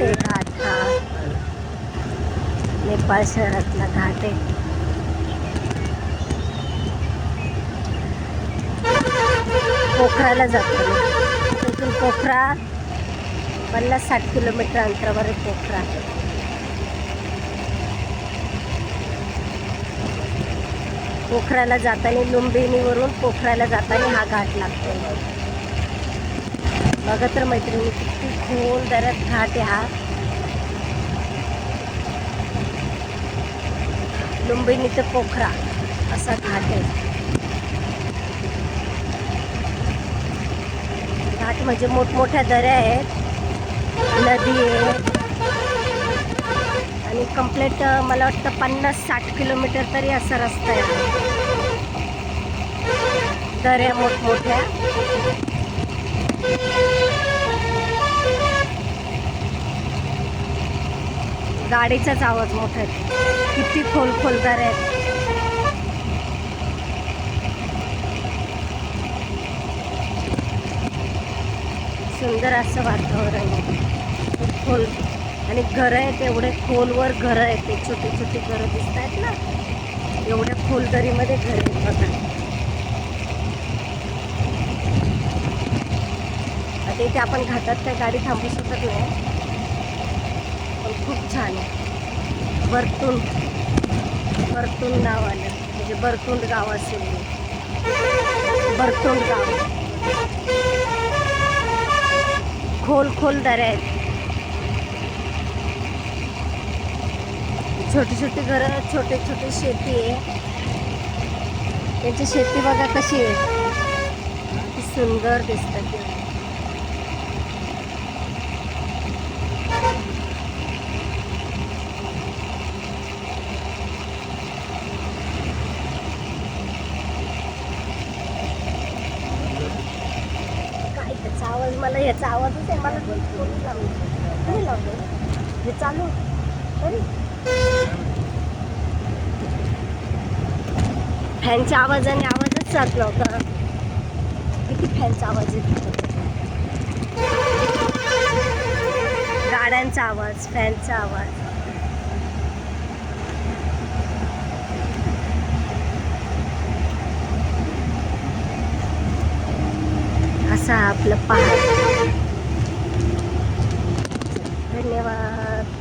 आहे घाट हा नेपाळ शहरातला घाट आहे. पोखराला जातो तिथून पोखरा पन्नास साठ किलोमीटर अंतरावर आहे पोखरा. पोखराला जाताना लुंबिनीवरून पोखराला जाताना हा घाट लागतो. बघा तर मैत्रिणी किती खोल दऱ्यात घाट आहे हा. लुंबिनी ते पोखरा असा घाट आहे. घाट म्हणजे मोठमोठ्या दऱ्या आहेत नदी आहे. आणि कंप्लीट मला वाटतं पन्नास साठ किलोमीटर तरी असा रस्ता आहे. दऱ्या मोठमोठ्या. गाडीचाच आवाज मोठा आहे. किती खोल खोल आहेत. सुंदर असं वातावरण आहे. खोल. आणि घरं आहेत एवढे खोलवर घरं आहेत. ते छोटी छोटी घरं दिसत आहेत ना. एवढ्या खोल दरीमध्ये घर आहेत बघा. आता इथे आपण घाटात काय गाडी थांबू शकत नाही. पण खूप छान आहे. बरतून बरतून नाव आलं. म्हणजे बरतुंड गाव असेल हे. बरतुंड गाव. खोल खोल दऱ्या आहेत. छोटी छोटी घरं आहेत छोटे छोटे शेती आहे. त्यांची शेती बघा कशी आहे. सुंदर दिसतात ते काय त्याचा आवाज मला याचा आवाजच आहे मला कोणी लावलं कोणी लावलं हे चालू तरी. फॅनच्या आवाजाने आवाजच जात नव्हता. किती फॅनचा आवाज येत गाड्यांचा आवाज फॅनचा आवाज. असा आपलं पहा धन्यवाद.